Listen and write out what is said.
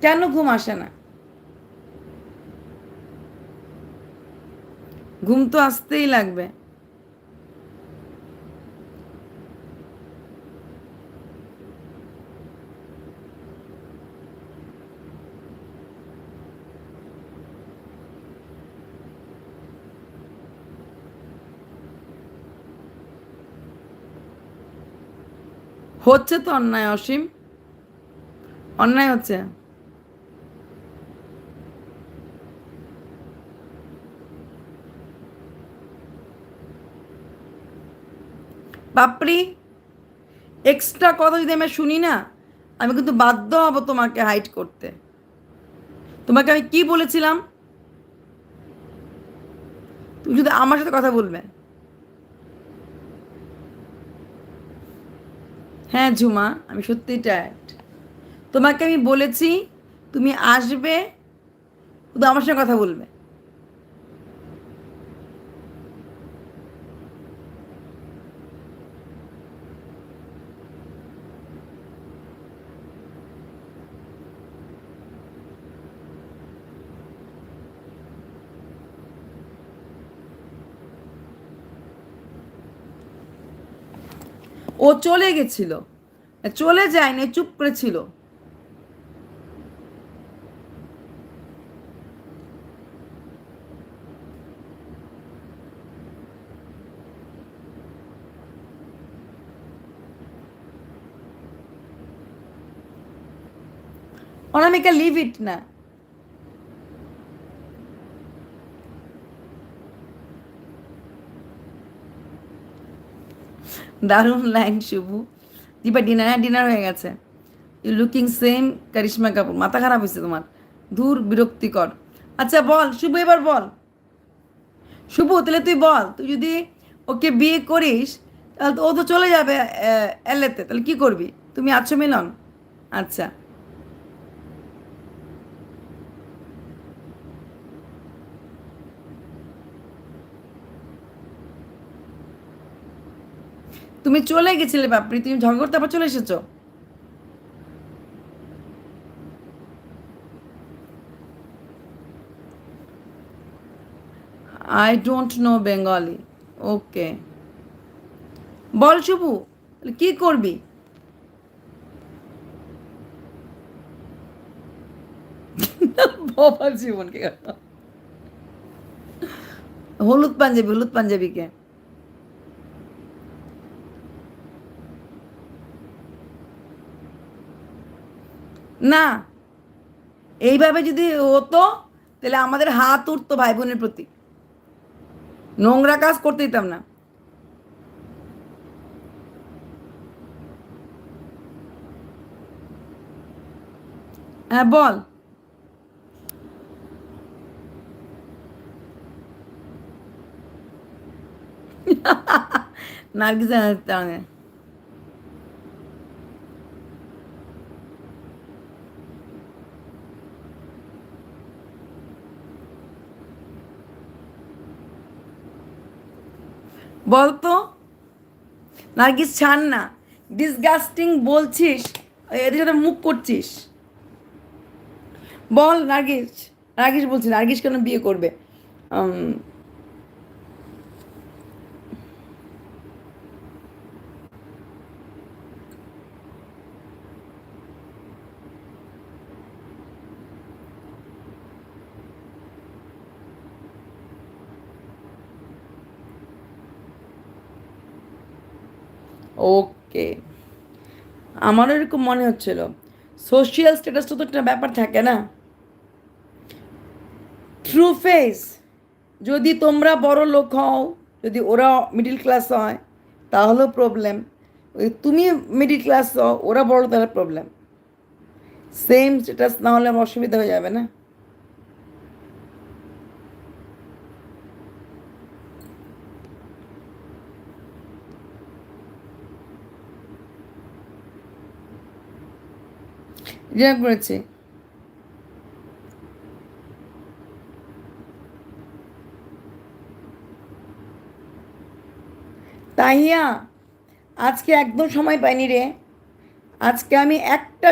কেন ঘুম আসে না? ঘুম তো আসতেই লাগবে। হচ্ছে তো অন্যায় অসীম। অন্যায় হচ্ছে। বাপরি এক্সট্রা কথা যদি আমি শুনি না, আমি কিন্তু বাধ্য হব তোমাকে হাইট করতে। তোমাকে আমি কি বলেছিলাম? তুমি যদি আমার সাথে কথা বলবে। হ্যাঁ ঝুমা, আমি সত্যিই টায়ার্ড তোমাকে আমি বলেছি, তুমি আসবে, শুধু আমার সঙ্গে কথা বলবে। ও চলে গেছিল। চলে যায়নি চুপ করে ছিল। অনামিকা লিভ ইট না। দারুণ line Shubhu. Dipa dinner dinner হয়ে গেছে। You looking same Karishma Kapoor. মাথা খারাপ হয়েছে তোমার। দূর বিরক্তিকর। আচ্ছা বল, শুভ, এবার বল। শুভ, তাহলে তুই বল, তুই যদি ওকে বিয়ে করিস, তাহলে তো ও তো চলে যাবে এলেতে। তাহলে কি করবি? তুমি আছো মিলন? আচ্ছা। তুমি চলে গেছিলে বাপরি, তুমি ঝগড়া করতে আবার চলে এসেছ? I don't know Bengali okay বল শুভু কি করবি? জীবনকে। হলুদ পাঞ্জাবি, হলুদ পাঞ্জাবিকে। না, এইভাবে যদি হতো, তাহলে আমাদের হাত উঠতো ভাই বোনের প্রতি। নোংরা কাজ করতে দিতাম না। হ্যাঁ বল। নার্গিস বলতো? নার্গিস, ছাড় না। ডিসগাস্টিং বলছিস, এদের সাথে মুখ করছিস। বল নার্গিস নার্গিস বলছি, নার্গিস কেন বিয়ে করবে? ওকে আমারও এরকম মনে হচ্ছিল। সোশিয়াল স্ট্যাটাসটা তো একটা ব্যাপার থাকে না। ট্রু ফেস যদি তোমরা বড় লোক হও, যদি ওরা মিডিল ক্লাস হয়, তাহলেও প্রবলেম তুমি মিডিল ক্লাস হও, ওরা বড়, তাহলে প্রবলেম সেম স্ট্যাটাস না হলে অসুবিধা হয়ে যাবে না। ডিনার করেছে। তাহিয়া আজকে একদম সময় পাইনি রে। আজকে আমি একটা